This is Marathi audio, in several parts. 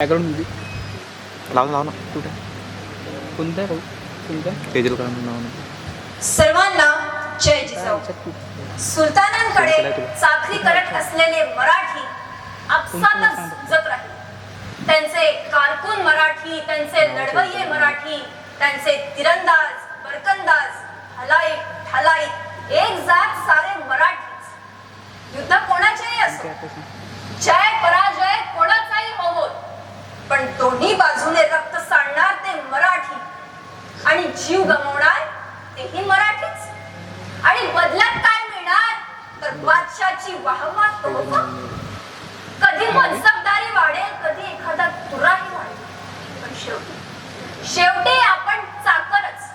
बॅकग्राऊंडमध्ये. लाव लाव ना. कुठे कोणतं आहे भाऊ? कोणतं? आहे? तेजल का नाव ना. सर्वांना जय जिजाऊ. याच्यात सुलतानांकडे. चाकरी करत असलेले मराठी आपसातच जत राहिले. त्यांचे कारकून मराठी त्यांचे लढवय्ये मराठी त्यांचे तिरंदाज बरकंदाज हलाई ठालाई एक जात सारे मराठीच. युद्ध कोणाचेही असो? जय पराजय कोणाचाही होवोत पण दोन्ही बाजूने रक्त सांडणार ते मराठी. आणि जीव गमवणार तेही मराठीच. आणि बदल्यात काय मिळणार? तर बादशाची वाहवा तोफा कधी मनसबदारी वाढेल कधी एखादा तुराही वाढेल. पण शेवटी शेवटी आपण चाकरच.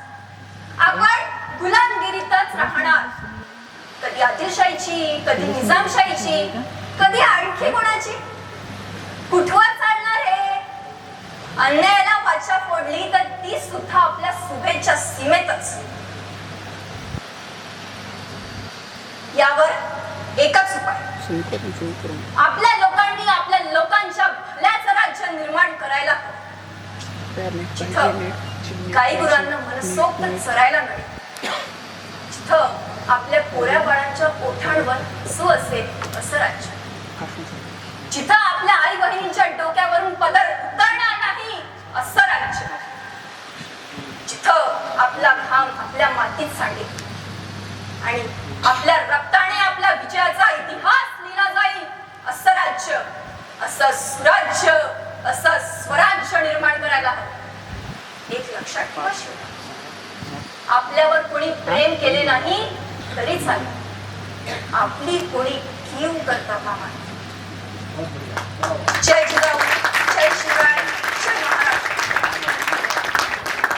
आपण गुलामगिरीतच राहणार. कधी आदिलशाहीची कधी निजामशाहीची कधी आणखी कोणाची? कुठवर अन्यायाला वाचा फोडली तर ती सुद्धा आपल्या शुभेच्छा सीमेतच. यावर एकच उपाय. आपल्या लोकांनी आपल्या लोकांच्या भल्याचं राज्य निर्माण करायला काही गुरांना मनसोक्त चरायला मिळेल. जिथं आपल्या पोऱ्या बाळांच्या ओठांवर सु असेल असं राज्य. जिथं आपल्या आई बहिणींच्या डोक्यावरून पदर उतरणार नाही असं राज्य जिथं आपला घाम आपल्या मातीत सांडेल आणि आपल्या रक्ताने आपल्या विजयाचा इतिहास लिहिला जाईल. असं राज्य असं सुराज्य असं स्वराज्य निर्माण करायला हवं. एक लक्षात ठेवा शिवराज. आपल्यावर कोणी प्रेम केले नाही तरी चालेल. आपली कोणी कीव करता कामा जय